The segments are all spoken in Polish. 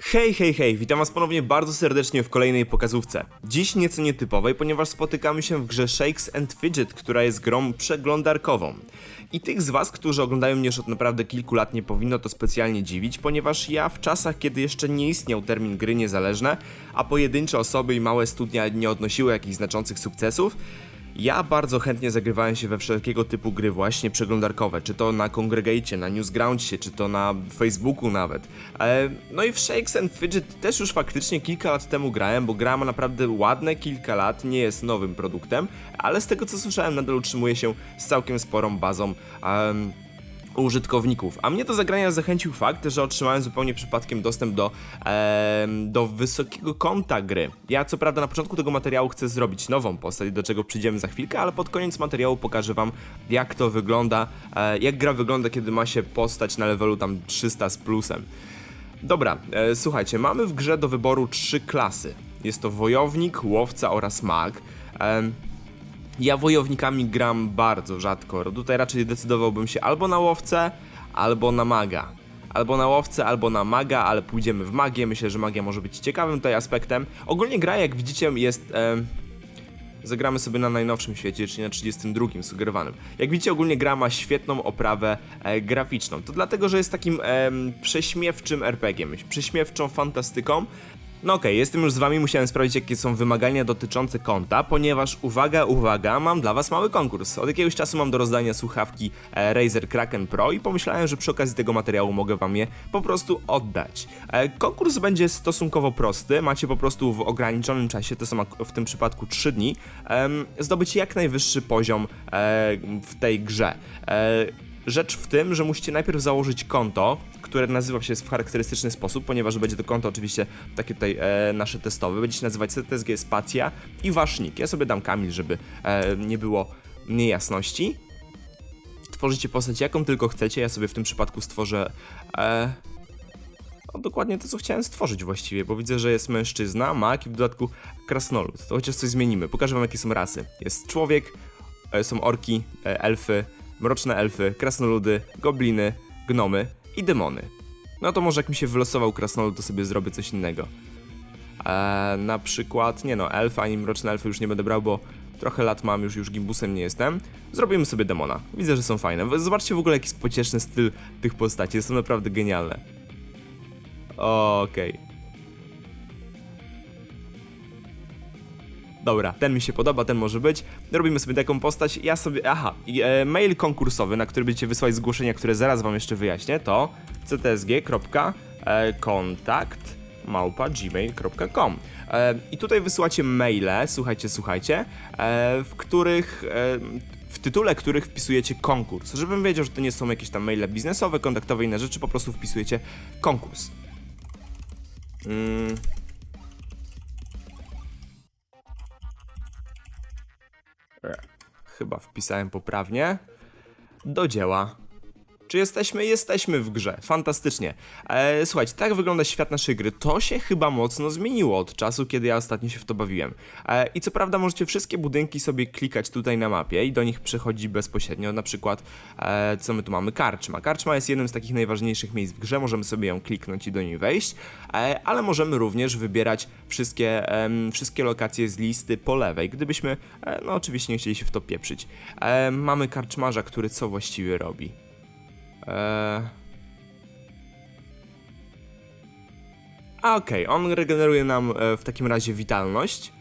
Hej, hej, hej, witam was ponownie bardzo serdecznie w kolejnej pokazówce. Dziś nieco nietypowej, ponieważ spotykamy się w grze Shakes and Fidget, która jest grą przeglądarkową. I tych z was, którzy oglądają mnie już od naprawdę kilku lat nie powinno to specjalnie dziwić, ponieważ ja w czasach, kiedy jeszcze nie istniał termin gry niezależne, a pojedyncze osoby i małe studia nie odnosiły jakichś znaczących sukcesów, ja bardzo chętnie zagrywałem się we wszelkiego typu gry właśnie przeglądarkowe, czy to na Congregate, na Newsgroundsie, czy to na Facebooku nawet. E, no i w Shakes and Fidget też już faktycznie kilka lat temu grałem, bo gra ma naprawdę ładne kilka lat, nie jest nowym produktem, ale z tego co słyszałem nadal utrzymuje się z całkiem sporą bazą em, użytkowników. A mnie do zagrania zachęcił fakt, że otrzymałem zupełnie przypadkiem dostęp do, em, do wysokiego konta gry. Ja co prawda na początku tego materiału chcę zrobić nową postać, do czego przyjdziemy za chwilkę, ale pod koniec materiału pokażę wam jak to wygląda, e, jak gra wygląda, kiedy ma się postać na levelu tam 300 z plusem. Dobra, e, słuchajcie, mamy w grze do wyboru trzy klasy. Jest to wojownik, łowca oraz mag. Em, ja wojownikami gram bardzo rzadko. Tutaj raczej decydowałbym się albo na łowcę, albo na maga. Albo na łowcę, albo na maga, ale pójdziemy w magię. Myślę, że magia może być ciekawym tutaj aspektem. Ogólnie gra, jak widzicie, jest. em, Zagramy sobie na najnowszym świecie, czyli na 32 sugerowanym. Jak widzicie, ogólnie gra ma świetną oprawę e, graficzną. To dlatego, że jest takim em, prześmiewczym RPG-iem, prześmiewczą fantastyką. No okej, jestem już z wami, musiałem sprawdzić jakie są wymagania dotyczące konta, ponieważ uwaga, uwaga, mam dla was mały konkurs. Od jakiegoś czasu mam do rozdania słuchawki e, Razer Kraken Pro i pomyślałem, że przy okazji tego materiału mogę wam je po prostu oddać. E, konkurs będzie stosunkowo prosty, macie po prostu w ograniczonym czasie, to są w tym przypadku 3 dni, em, zdobyć jak najwyższy poziom e, w tej grze. E, Rzecz w tym, że musicie najpierw założyć konto, które nazywa się w charakterystyczny sposób, ponieważ będzie to konto oczywiście takie tutaj e, nasze testowe. Będzie się nazywać CTSG Spacja i wasz nick. Ja sobie dam Kamil, żeby e, nie było niejasności. Tworzycie postać jaką tylko chcecie. Ja sobie w tym przypadku stworzę e, no, dokładnie to, co chciałem stworzyć właściwie, bo widzę, że jest mężczyzna, mak i w dodatku krasnolud. To chociaż coś zmienimy. Pokażę wam, jakie są rasy. Jest człowiek, e, są orki, e, elfy, mroczne elfy, krasnoludy, gobliny, gnomy i demony. No to może jak mi się wylosował krasnolud, to sobie zrobię coś innego. Eee, na przykład, nie no, elfy ani mroczne elfy już nie będę brał, bo trochę lat mam, już już gimbusem nie jestem. Zrobimy sobie demona. Widzę, że są fajne. Zobaczcie w ogóle jaki jest pocieszny styl tych postaci, są naprawdę genialne. Okej. Dobra, ten mi się podoba, ten może być. Robimy sobie taką postać. Ja sobie. Aha, e, mail konkursowy, na który będziecie wysłać zgłoszenia, które zaraz wam jeszcze wyjaśnię, to ctsg.kontakt e, I tutaj wysyłacie maile, słuchajcie, słuchajcie, e, w których. E, w tytule których wpisujecie konkurs. Żebym wiedział, że to nie są jakieś tam maile biznesowe, kontaktowe i inne rzeczy, po prostu wpisujecie konkurs. Mm. Chyba wpisałem poprawnie. Do dzieła. Czy jesteśmy? Jesteśmy w grze. Fantastycznie. E, słuchajcie, tak wygląda świat naszej gry. To się chyba mocno zmieniło od czasu, kiedy ja ostatnio się w to bawiłem. E, I co prawda możecie wszystkie budynki sobie klikać tutaj na mapie i do nich przechodzić bezpośrednio. Na przykład, e, co my tu mamy? Karczma. Karczma jest jednym z takich najważniejszych miejsc w grze. Możemy sobie ją kliknąć i do niej wejść. E, ale możemy również wybierać wszystkie, wszystkie lokacje z listy po lewej, gdybyśmy, e, no oczywiście nie chcieli się w to pieprzyć. Mamy karczmarza, który co właściwie robi? Eee... Okej, on regeneruje nam e, w takim razie witalność.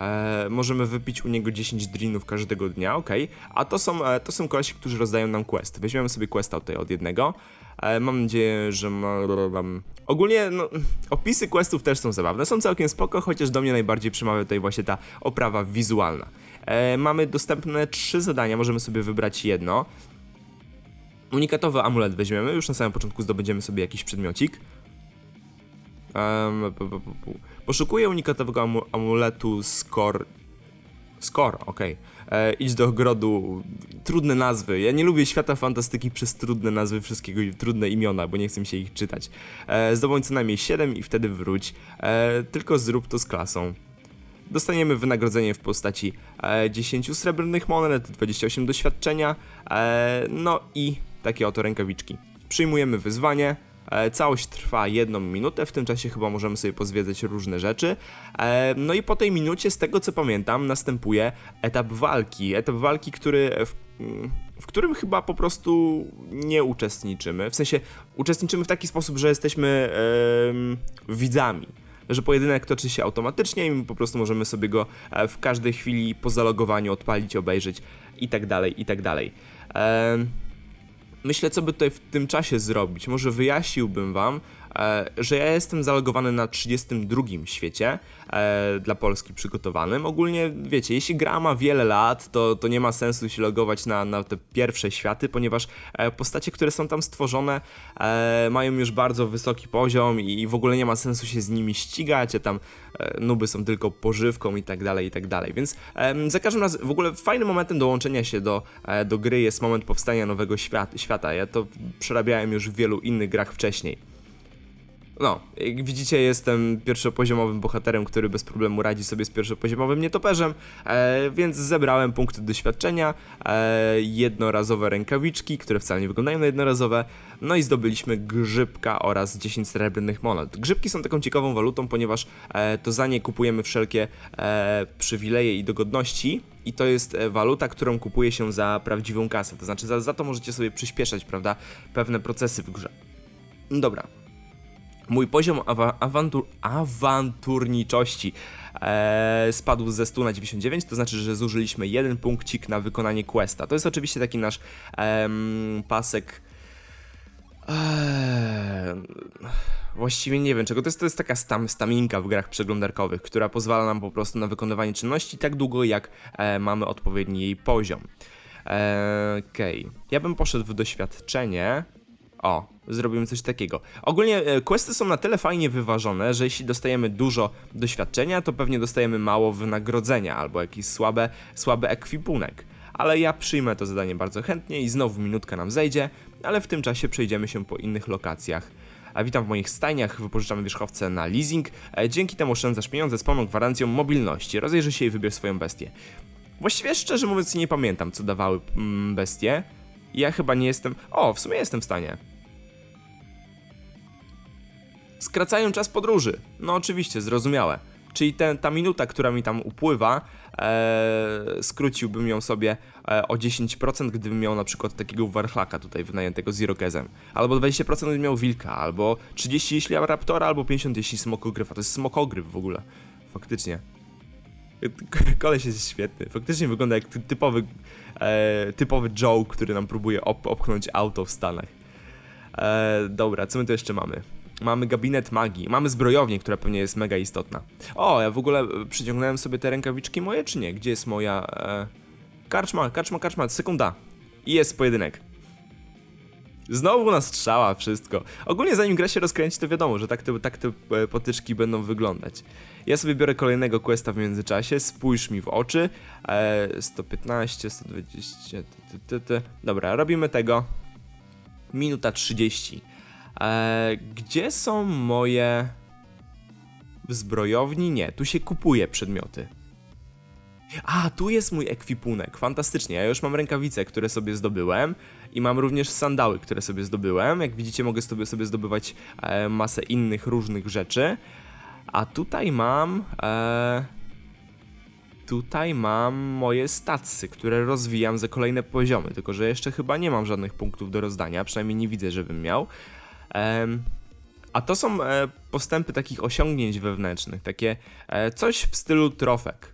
E, możemy wypić u niego 10 drinów każdego dnia, okej. A to są, e, to są kolesi, którzy rozdają nam quest. Weźmiemy sobie questa tutaj od jednego. E, mam nadzieję, że Ogólnie, no, opisy questów też są zabawne. Są całkiem spoko, chociaż do mnie najbardziej przemawia tutaj właśnie ta oprawa wizualna. E, mamy dostępne trzy zadania, możemy sobie wybrać jedno. Unikatowy amulet weźmiemy, już na samym początku zdobędziemy sobie jakiś przedmiocik. Poszukuję unikatowego amu amuletu Skor... Skor, okej. E, Idź do ogrodu. Trudne nazwy. Ja nie lubię świata fantastyki przez trudne nazwy wszystkiego i trudne imiona, bo nie chcę mi się ich czytać. E, zdobądź co najmniej 7 i wtedy wróć. E, tylko zrób to z klasą. Dostaniemy wynagrodzenie w postaci e, 10 srebrnych monet, 28 doświadczenia, no i takie oto rękawiczki. Przyjmujemy wyzwanie, E, całość trwa jedną minutę, w tym czasie chyba możemy sobie pozwiedzać różne rzeczy. E, no i po tej minucie, z tego co pamiętam, następuje etap walki. Etap walki, który w, w którym chyba po prostu nie uczestniczymy. W sensie uczestniczymy w taki sposób, że jesteśmy em, widzami że pojedynek toczy się automatycznie i po prostu możemy sobie go e, w każdej chwili po zalogowaniu odpalić, obejrzeć i tak dalej, i tak dalej. Em, Myślę, co by tutaj w tym czasie zrobić. Może wyjaśniłbym wam, że ja jestem zalogowany na 32 świecie e, dla Polski przygotowanym. Ogólnie, wiecie, jeśli gra ma wiele lat, to, to nie ma sensu się logować na, na te pierwsze światy, ponieważ e, postacie, które są tam stworzone, e, mają już bardzo wysoki poziom i w ogóle nie ma sensu się z nimi ścigać, a tam e, nuby są tylko pożywką i tak dalej, i tak dalej. Więc za każdym razem, w ogóle fajnym momentem dołączenia się do, e, do gry jest moment powstania nowego świat, świata. Ja to przerabiałem już w wielu innych grach wcześniej. No, jak widzicie, jestem pierwszopoziomowym bohaterem, który bez problemu radzi sobie z pierwszopoziomowym nietoperzem, e, więc zebrałem punkty doświadczenia, e, jednorazowe rękawiczki, które wcale nie wyglądają na jednorazowe, no i zdobyliśmy grzybka oraz 10 srebrnych monet. Grzybki są taką ciekawą walutą, ponieważ e, to za nie kupujemy wszelkie e, przywileje i dogodności, i to jest e, waluta, którą kupuje się za prawdziwą kasę, to znaczy za, za to możecie sobie przyspieszać, prawda, pewne procesy w grze. Dobra, mój poziom awa awantur awanturniczości e, spadł ze 100 na 99, to znaczy, że zużyliśmy jeden punkcik na wykonanie questa. To jest oczywiście taki nasz em, pasek. Eee, właściwie nie wiem czego. To jest, to jest taka stam, staminka w grach przeglądarkowych, która pozwala nam po prostu na wykonywanie czynności tak długo, jak e, mamy odpowiedni jej poziom. Eee, Okej. Ja bym poszedł w doświadczenie. O, zrobimy coś takiego. Ogólnie e, questy są na tyle fajnie wyważone, że jeśli dostajemy dużo doświadczenia, to pewnie dostajemy mało wynagrodzenia albo jakiś słabe, słaby ekwipunek. Ale ja przyjmę to zadanie bardzo chętnie i znowu minutka nam zejdzie, ale w tym czasie przejdziemy się po innych lokacjach. A witam w moich stajniach, wypożyczamy wierzchowce na leasing. E, Dzięki temu oszczędzasz pieniądze z pełną gwarancją mobilności. Rozejrzyj się i wybierz swoją bestię. Właściwie szczerze mówiąc nie pamiętam co dawały mm, bestie. Ja chyba nie jestem... O, w sumie jestem w stanie. Skracają czas podróży. No oczywiście, zrozumiałe. Czyli ten, ta minuta, która mi tam upływa, e, skróciłbym ją sobie e, o 10%, gdybym miał na przykład takiego warchlaka tutaj wynajętego z Irokezem. Albo 20% gdybym miał wilka, albo 30 jeśli raptora, albo 50 jeśli smokogryfa. To jest smokogryf w ogóle. Faktycznie. Koleś jest świetny. Faktycznie wygląda jak ty- typowy, e, typowy Joe, który nam próbuje op opchnąć auto w Stanach. E, dobra, co my tu jeszcze mamy? Mamy gabinet magii, mamy zbrojownię, która pewnie jest mega istotna. O, ja w ogóle e, przyciągnąłem sobie te rękawiczki moje, czy nie? Gdzie jest moja... E... Karczma, karczma, karczma, sekunda. I jest pojedynek. Znowu na strzała, wszystko. Ogólnie zanim gra się rozkręci, to wiadomo, że tak te, tak te e, potyczki będą wyglądać. Ja sobie biorę kolejnego questa w międzyczasie, spójrz mi w oczy. E, 115, 120... Ty, ty, ty. Dobra, robimy tego. Minuta 30. E, gdzie są moje... W zbrojowni? Nie, tu się kupuje przedmioty. A, tu jest mój ekwipunek, fantastycznie. Ja już mam rękawice, które sobie zdobyłem i mam również sandały, które sobie zdobyłem. Jak widzicie, mogę sobie, sobie zdobywać e, masę innych różnych rzeczy. A tutaj mam... E, tutaj mam moje statsy, które rozwijam za kolejne poziomy, tylko że jeszcze chyba nie mam żadnych punktów do rozdania, przynajmniej nie widzę, żebym miał. A to są e, postępy takich osiągnięć wewnętrznych, takie e, coś w stylu trofek.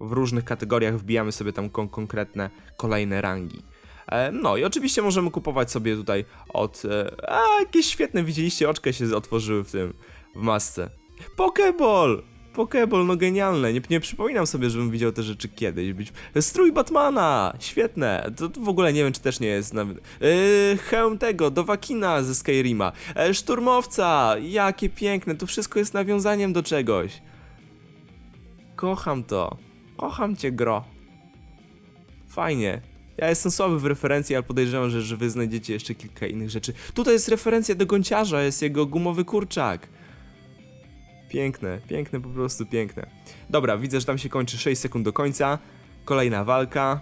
W różnych kategoriach wbijamy sobie tam kon konkretne kolejne rangi. E, no i oczywiście możemy kupować sobie tutaj od... E, a, jakieś świetne, widzieliście, oczka się otworzyły w tym, w masce. Pokeball! Pokeball, no genialne. Nie, nie przypominam sobie, żebym widział te rzeczy kiedyś. Być... Strój Batmana! Świetne. To, to w ogóle nie wiem, czy też nie jest nawet... Yy, hełm tego, Dowakina ze Skyrima. E, szturmowca! Jakie piękne. To wszystko jest nawiązaniem do czegoś. Kocham to. Kocham cię, gro. Fajnie. Ja jestem słaby w referencji, ale podejrzewam, że, że wy znajdziecie jeszcze kilka innych rzeczy. Tutaj jest referencja do gąciarza, jest jego gumowy kurczak. Piękne, piękne, po prostu piękne. Dobra, widzę, że tam się kończy 6 sekund do końca. Kolejna walka.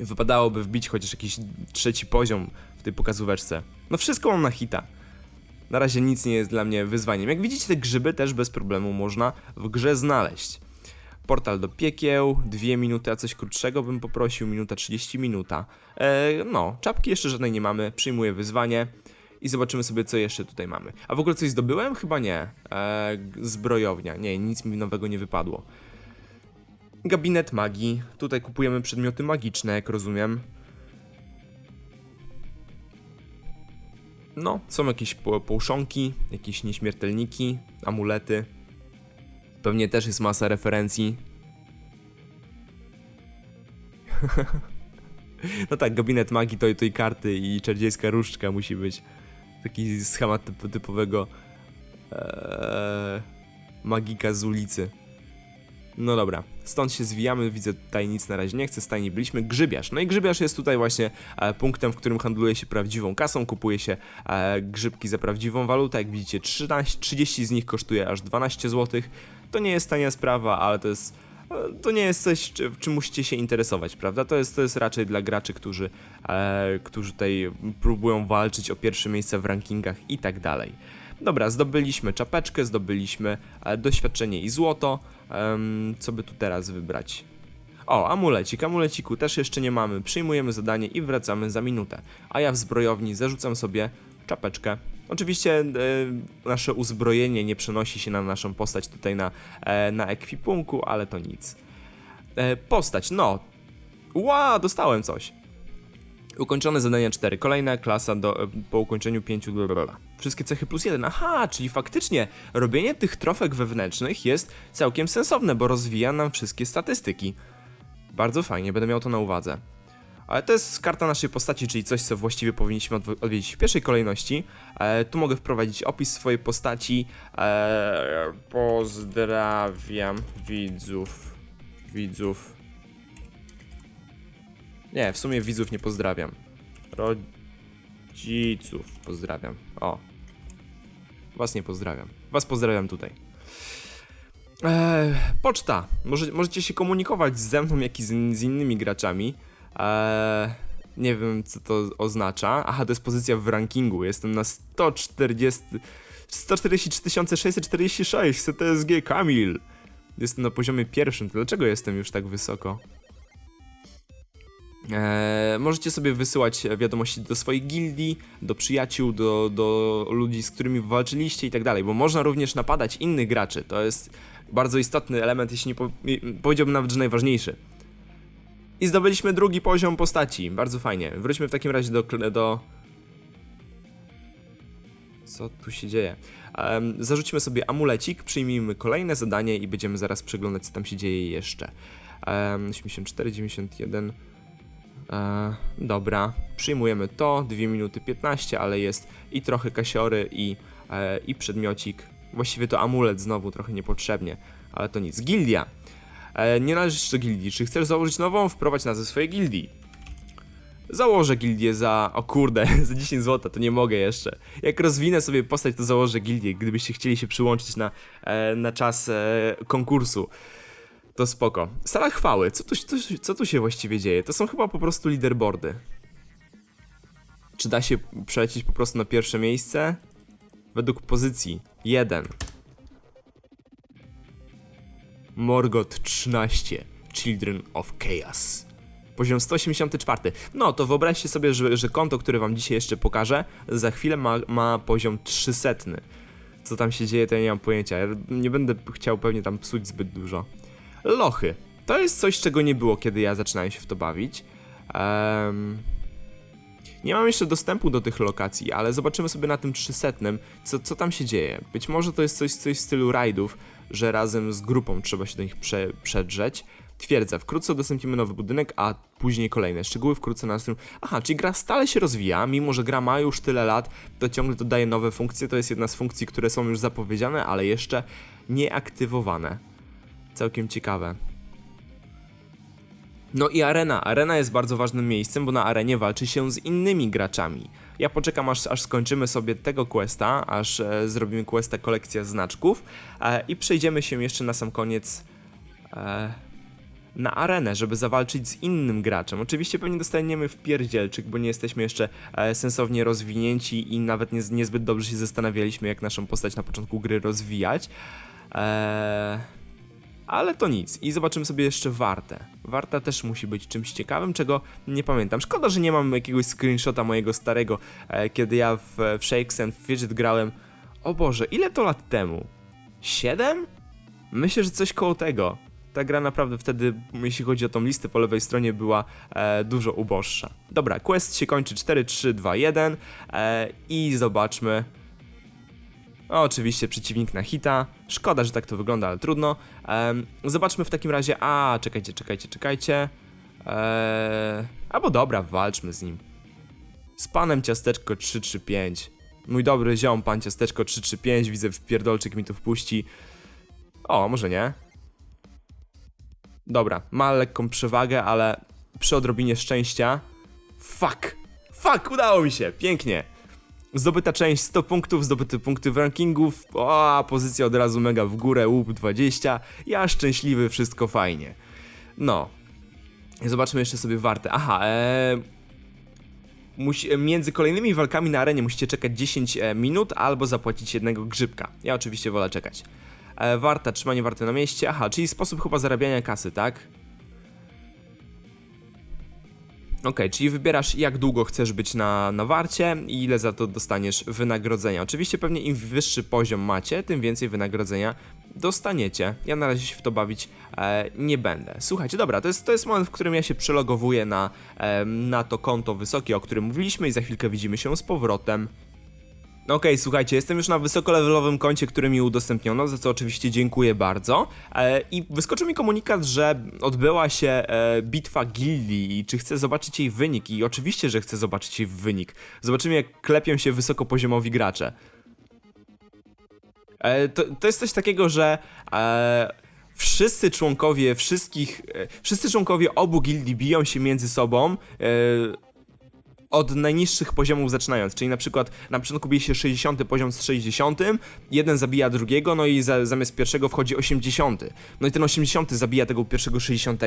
Wypadałoby wbić chociaż jakiś trzeci poziom w tej pokazóweczce. No wszystko mam na hita. Na razie nic nie jest dla mnie wyzwaniem. Jak widzicie, te grzyby też bez problemu można w grze znaleźć. Portal do piekieł, dwie minuty, a coś krótszego bym poprosił, minuta 30 minuta. E, no, czapki jeszcze żadnej nie mamy, przyjmuję wyzwanie i zobaczymy sobie, co jeszcze tutaj mamy. A w ogóle coś zdobyłem? Chyba nie. E, zbrojownia, nie, nic mi nowego nie wypadło. Gabinet magii, tutaj kupujemy przedmioty magiczne, jak rozumiem. No, są jakieś po- połszonki, jakieś nieśmiertelniki, amulety. Pewnie też jest masa referencji. no tak, gabinet magii to, to karty i czardziejska różdżka musi być. Taki schemat typ, typowego ee, magika z ulicy. No dobra, stąd się zwijamy, widzę tutaj nic na razie nie chcę, stajni byliśmy. Grzybiarz, no i grzybiarz jest tutaj właśnie e, punktem, w którym handluje się prawdziwą kasą, kupuje się e, grzybki za prawdziwą walutę, jak widzicie 13, 30 z nich kosztuje aż 12 zł. To nie jest tania sprawa, ale to jest e, to nie jest coś, czy- czym musicie się interesować, prawda? To jest, to jest raczej dla graczy, którzy, e, którzy tutaj próbują walczyć o pierwsze miejsce w rankingach i tak dalej. Dobra, zdobyliśmy czapeczkę, zdobyliśmy e, doświadczenie i złoto. Em, co by tu teraz wybrać? O, amulecik, amuleciku też jeszcze nie mamy. Przyjmujemy zadanie i wracamy za minutę. A ja w zbrojowni zarzucam sobie czapeczkę. Oczywiście e, nasze uzbrojenie nie przenosi się na naszą postać tutaj na, e, na ekwipunku, ale to nic. E, postać, no. Ła, dostałem coś. Ukończone zadania 4. Kolejna klasa do, po ukończeniu 5. blablabla. Wszystkie cechy plus 1. Aha, czyli faktycznie robienie tych trofek wewnętrznych jest całkiem sensowne, bo rozwija nam wszystkie statystyki. Bardzo fajnie, będę miał to na uwadze. Ale to jest karta naszej postaci, czyli coś, co właściwie powinniśmy odw- odwiedzić w pierwszej kolejności. E, tu mogę wprowadzić opis swojej postaci. E, pozdrawiam widzów. Widzów. Nie, w sumie widzów nie pozdrawiam. Rodziców pozdrawiam. O. Was nie pozdrawiam. Was pozdrawiam tutaj. Eee, poczta. Może, możecie się komunikować ze mną, jak i z, z innymi graczami. Eee, nie wiem, co to oznacza. Aha, to jest pozycja w rankingu. Jestem na 140... 143 646 CTSG Kamil. Jestem na poziomie pierwszym. Dlaczego jestem już tak wysoko? Eee, możecie sobie wysyłać wiadomości do swoich gildii, do przyjaciół, do, do ludzi, z którymi walczyliście i tak dalej, bo można również napadać innych graczy. To jest bardzo istotny element, jeśli nie po, powiedziałbym nawet, że najważniejszy. I zdobyliśmy drugi poziom postaci. Bardzo fajnie. Wróćmy w takim razie do. do... Co tu się dzieje? Em, zarzucimy sobie amulecik, przyjmijmy kolejne zadanie i będziemy zaraz przeglądać, co tam się dzieje jeszcze. Um, 84, 91. E, dobra, przyjmujemy to, 2 minuty 15, ale jest i trochę kasiory i, e, i przedmiocik. Właściwie to amulet znowu trochę niepotrzebnie, ale to nic. Gildia. E, nie należysz do gildii. Czy chcesz założyć nową? Wprowadź nazwę swojej gildii. Założę gildię za. O kurde, za 10 zł, to nie mogę jeszcze. Jak rozwinę sobie postać, to założę gildię. Gdybyście chcieli się przyłączyć na, e, na czas e, konkursu. To spoko. Sala chwały. Co tu, co, co tu się właściwie dzieje? To są chyba po prostu leaderboardy. Czy da się przelecieć po prostu na pierwsze miejsce? Według pozycji 1. Morgoth 13. Children of Chaos. Poziom 184. No to wyobraźcie sobie, że, że konto, które wam dzisiaj jeszcze pokażę, za chwilę ma, ma poziom 300. Co tam się dzieje, to ja nie mam pojęcia. Ja nie będę chciał pewnie tam psuć zbyt dużo. Lochy. To jest coś, czego nie było, kiedy ja zaczynałem się w to bawić. Em, nie mam jeszcze dostępu do tych lokacji, ale zobaczymy sobie na tym 300, co, co tam się dzieje. Być może to jest coś, coś w stylu rajdów, że razem z grupą trzeba się do nich prze, przedrzeć. Twierdzę, wkrótce udostępnimy nowy budynek, a później kolejne. Szczegóły wkrótce na następnym. Aha, czyli gra stale się rozwija, mimo że gra ma już tyle lat, to ciągle dodaje nowe funkcje. To jest jedna z funkcji, które są już zapowiedziane, ale jeszcze nie aktywowane. Całkiem ciekawe. No i arena. Arena jest bardzo ważnym miejscem, bo na arenie walczy się z innymi graczami. Ja poczekam aż, aż skończymy sobie tego questa, aż e, zrobimy questa kolekcja znaczków e, i przejdziemy się jeszcze na sam koniec e, na arenę, żeby zawalczyć z innym graczem. Oczywiście pewnie dostaniemy w pierdzielczyk, bo nie jesteśmy jeszcze e, sensownie rozwinięci i nawet nie, niezbyt dobrze się zastanawialiśmy, jak naszą postać na początku gry rozwijać. Eee, ale to nic. I zobaczymy sobie jeszcze Wartę. Warta też musi być czymś ciekawym, czego nie pamiętam. Szkoda, że nie mam jakiegoś screenshota mojego starego, e, kiedy ja w, w Shakes and Fidget grałem. O Boże, ile to lat temu? Siedem? Myślę, że coś koło tego. Ta gra naprawdę wtedy, jeśli chodzi o tą listę po lewej stronie, była e, dużo uboższa. Dobra, quest się kończy 4, 3, 2, 1 e, i zobaczmy. Oczywiście przeciwnik na hita. Szkoda, że tak to wygląda, ale trudno. Zobaczmy w takim razie. A, czekajcie, czekajcie, czekajcie. Eee, albo dobra, walczmy z nim. Z panem ciasteczko 335. Mój dobry ziom, pan ciasteczko 335. Widzę, w pierdolczyk mi tu wpuści. O, może nie. Dobra, ma lekką przewagę, ale przy odrobinie szczęścia. Fuck! Fuck, udało mi się! Pięknie! Zdobyta część 100 punktów, zdobyte punkty w rankingów, o, pozycja od razu mega w górę, łup 20, ja szczęśliwy, wszystko fajnie. No. Zobaczmy jeszcze sobie wartę. Aha, musi, między kolejnymi walkami na arenie musicie czekać 10 e, minut albo zapłacić jednego grzybka. Ja oczywiście wolę czekać. E, warta, trzymanie warty na mieście. Aha, czyli sposób chyba zarabiania kasy, tak? Okej, czyli wybierasz jak długo chcesz być na, na warcie i ile za to dostaniesz wynagrodzenia. Oczywiście pewnie im wyższy poziom macie, tym więcej wynagrodzenia dostaniecie. Ja na razie się w to bawić e, nie będę. Słuchajcie, dobra, to jest, to jest moment, w którym ja się przelogowuję na, e, na to konto wysokie, o którym mówiliśmy i za chwilkę widzimy się z powrotem. No Okej, słuchajcie, jestem już na wysokolevelowym koncie, który mi udostępniono, za co oczywiście dziękuję bardzo. E, I wyskoczył mi komunikat, że odbyła się e, bitwa gildii i czy chcę zobaczyć jej wynik. I oczywiście, że chcę zobaczyć jej wynik. Zobaczymy, jak klepią się wysokopoziomowi gracze. E, to, to jest coś takiego, że e, wszyscy członkowie wszystkich, e, wszyscy członkowie obu gildii biją się między sobą. Od najniższych poziomów zaczynając, czyli na przykład na początku bije się 60 poziom z 60, jeden zabija drugiego, no i za, zamiast pierwszego wchodzi 80. No i ten 80 zabija tego pierwszego 60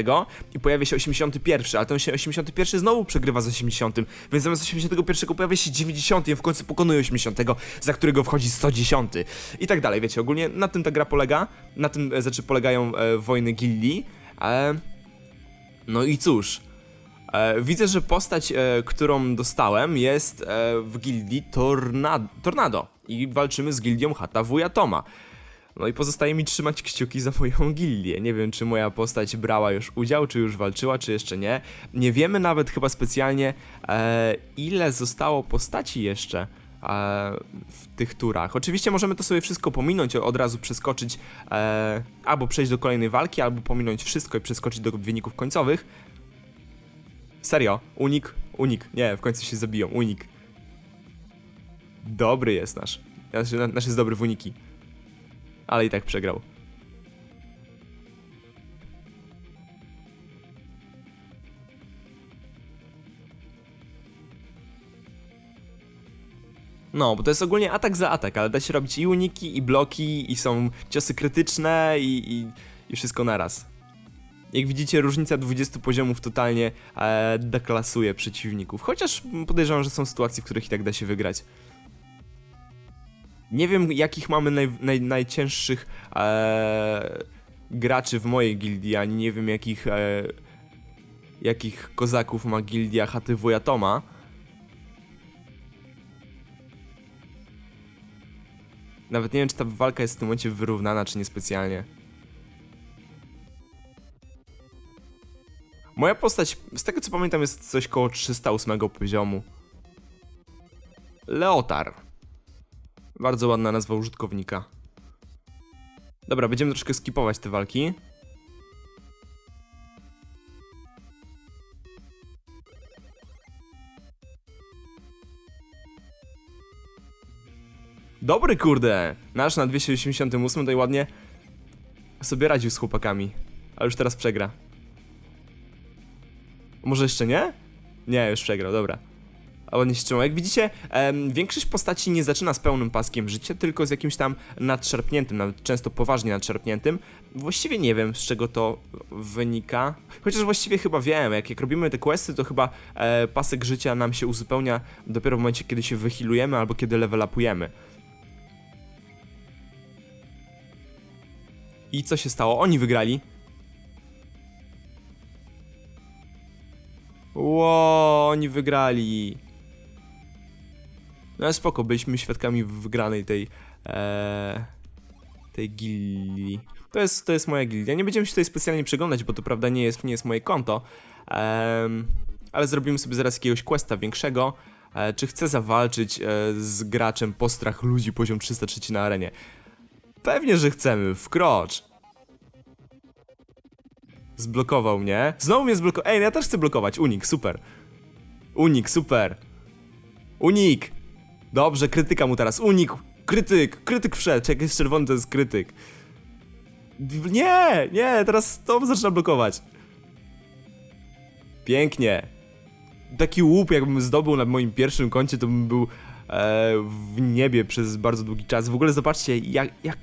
i pojawia się 81, ale ten 81 znowu przegrywa z 80, więc zamiast 81 pojawia się 90 i w końcu pokonuje 80, za którego wchodzi 110 i tak dalej, wiecie, ogólnie na tym ta gra polega, na tym znaczy polegają e, wojny gildii, e, no i cóż, widzę, że postać, e, którą dostałem jest e, w gildii Torna Tornado i walczymy z gildią Hata Wujatoma. No i pozostaje mi trzymać kciuki za moją gildię. Nie wiem, czy moja postać brała już udział, czy już walczyła, czy jeszcze nie. Nie wiemy nawet chyba specjalnie, e, ile zostało postaci jeszcze e, w tych turach. Oczywiście możemy to sobie wszystko pominąć, od razu przeskoczyć, e, albo przejść do kolejnej walki, albo pominąć wszystko i przeskoczyć do wyników końcowych. Serio, unik, unik. Nie, w końcu się zabiją, unik. Dobry jest nasz. Nasz, nasz jest dobry w uniki. Ale i tak przegrał. No, bo to jest ogólnie atak za atak, ale da się robić i uniki, i bloki, i są ciosy krytyczne, i, i, i wszystko naraz. Jak widzicie, różnica 20 poziomów totalnie e, deklasuje przeciwników. Chociaż podejrzewam, że są sytuacje, w których i tak da się wygrać. Nie wiem, jakich mamy naj, naj, najcięższych e, graczy w mojej gildii, ani nie wiem, jakich, e, jakich kozaków ma gildia Chaty Wujatoma. Nawet nie wiem, czy ta walka jest w tym momencie wyrównana, czy niespecjalnie. Moja postać, z tego co pamiętam, jest coś koło 308 poziomu. Leotar. Bardzo ładna nazwa użytkownika. Dobra, będziemy troszkę skipować te walki. Dobry kurde! Nasz na 288 tutaj ładnie sobie radził z chłopakami. A już teraz przegra. Może jeszcze nie? Nie, już przegrał, dobra. A ładnie się. Jak widzicie, em, większość postaci nie zaczyna z pełnym paskiem życia, tylko z jakimś tam nadszarpniętym, nawet często poważnie nadszarpniętym. Właściwie nie wiem, z czego to wynika. Chociaż właściwie chyba wiem, jak, jak robimy te questy, to chyba e, pasek życia nam się uzupełnia dopiero w momencie, kiedy się wychilujemy albo kiedy level upujemy. I co się stało? Oni wygrali. Ło, oni wygrali. No ale spoko, byliśmy świadkami wygranej tej e, tej gildii. To jest, to jest moja gildia. Nie będziemy się tutaj specjalnie przeglądać, bo to prawda nie jest, nie jest moje konto. Ale zrobimy sobie zaraz jakiegoś questa większego. E, czy chcę zawalczyć e, z graczem postrach ludzi poziom 303 na arenie? Pewnie, że chcemy. Wkrocz. Zblokował mnie. Znowu mnie zblokował. Ej, ja też chcę blokować. Unik, super. Unik, super. Unik. Dobrze, krytyka mu teraz. Unik. Krytyk. Krytyk wszedł. Jak jest czerwony, to jest krytyk. Nie, nie, teraz to zaczyna blokować. Pięknie. Taki łup, jakbym zdobył na moim pierwszym koncie, to bym był e, w niebie przez bardzo długi czas. W ogóle zobaczcie, jak, jak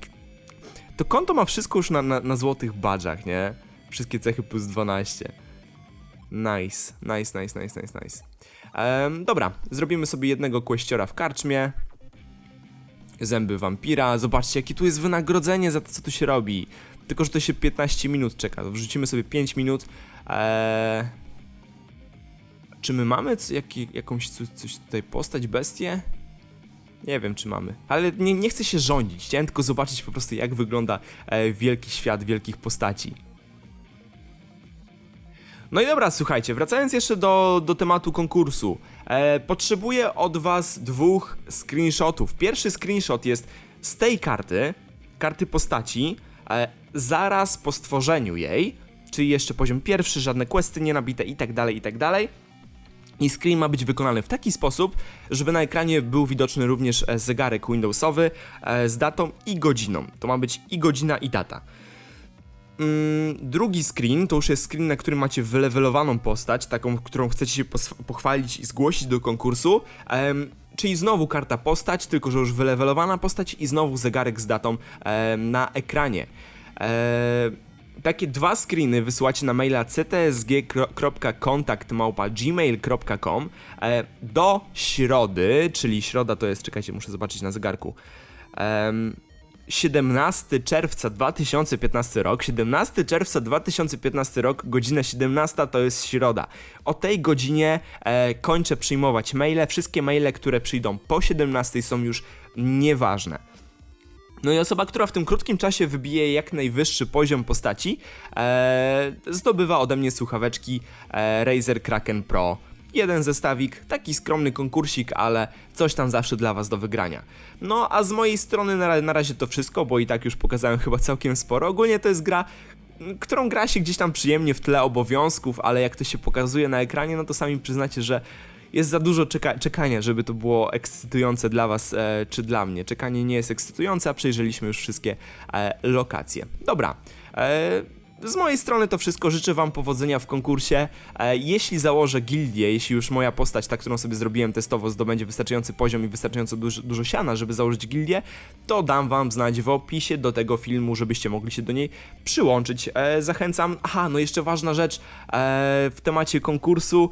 to konto ma wszystko już na, na, na złotych badżach, nie? Wszystkie cechy plus 12. Nice, nice, nice, nice, nice, nice. Em, dobra, zrobimy sobie jednego kłeściora w karczmie. Zęby wampira. Zobaczcie, jakie tu jest wynagrodzenie za to, co tu się robi. Tylko, że to się 15 minut czeka. Wrzucimy sobie 5 minut. Eee... Czy my mamy jaki, jakąś coś tutaj postać, bestię? Nie wiem, czy mamy. Ale nie, nie chcę się rządzić. Chciałem tylko zobaczyć po prostu, jak wygląda e, wielki świat wielkich postaci. No i dobra, słuchajcie, wracając jeszcze do, do tematu konkursu. E, potrzebuję od was dwóch screenshotów. Pierwszy screenshot jest z tej karty, karty postaci, e, zaraz po stworzeniu jej, czyli jeszcze poziom pierwszy, żadne questy nie nabite i tak dalej, i tak. I screen ma być wykonany w taki sposób, żeby na ekranie był widoczny również zegarek Windowsowy e, z datą i godziną. To ma być i godzina, i data. Mm, drugi screen to już jest screen, na którym macie wylewelowaną postać, taką, którą chcecie się pochwalić i zgłosić do konkursu. Em, czyli znowu karta postać, tylko że już wylewelowana postać i znowu zegarek z datą em, na ekranie. E, takie dwa screeny wysyłacie na maila ctsg.kontakt.gmail.com do środy, czyli środa to jest, czekajcie, muszę zobaczyć na zegarku. Em, 17 czerwca 2015 rok, 17 czerwca 2015 rok, godzina 17 to jest środa. O tej godzinie e, kończę przyjmować maile. Wszystkie maile, które przyjdą po 17 są już nieważne. No i osoba, która w tym krótkim czasie wybije jak najwyższy poziom postaci, e, zdobywa ode mnie słuchaweczki e, Razer Kraken Pro. Jeden zestawik, taki skromny konkursik, ale coś tam zawsze dla Was do wygrania. No a z mojej strony na, na razie to wszystko, bo i tak już pokazałem chyba całkiem sporo. Ogólnie to jest gra, którą gra się gdzieś tam przyjemnie w tle obowiązków, ale jak to się pokazuje na ekranie, no to sami przyznacie, że jest za dużo czeka czekania, żeby to było ekscytujące dla Was e, czy dla mnie. Czekanie nie jest ekscytujące, a przejrzeliśmy już wszystkie e, lokacje. Dobra. E, z mojej strony to wszystko. Życzę Wam powodzenia w konkursie. E, jeśli założę gildię, jeśli już moja postać, ta, którą sobie zrobiłem testowo, zdobędzie wystarczający poziom i wystarczająco dużo, dużo siana, żeby założyć gildię, to dam Wam znać w opisie do tego filmu, żebyście mogli się do niej przyłączyć. E, zachęcam. Aha, no jeszcze ważna rzecz. E, w temacie konkursu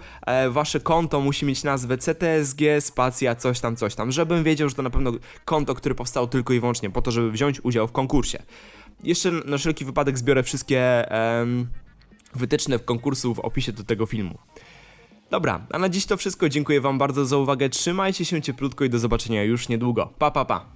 Wasze konto musi mieć nazwę CTSG, spacja, coś tam, coś tam, żebym wiedział, że to na pewno konto, które powstało tylko i wyłącznie po to, żeby wziąć udział w konkursie. Jeszcze na wszelki wypadek zbiorę wszystkie em, wytyczne w konkursu w opisie do tego filmu. Dobra, a na dziś to wszystko. Dziękuję Wam bardzo za uwagę. Trzymajcie się cieplutko i do zobaczenia już niedługo. Pa, pa, pa.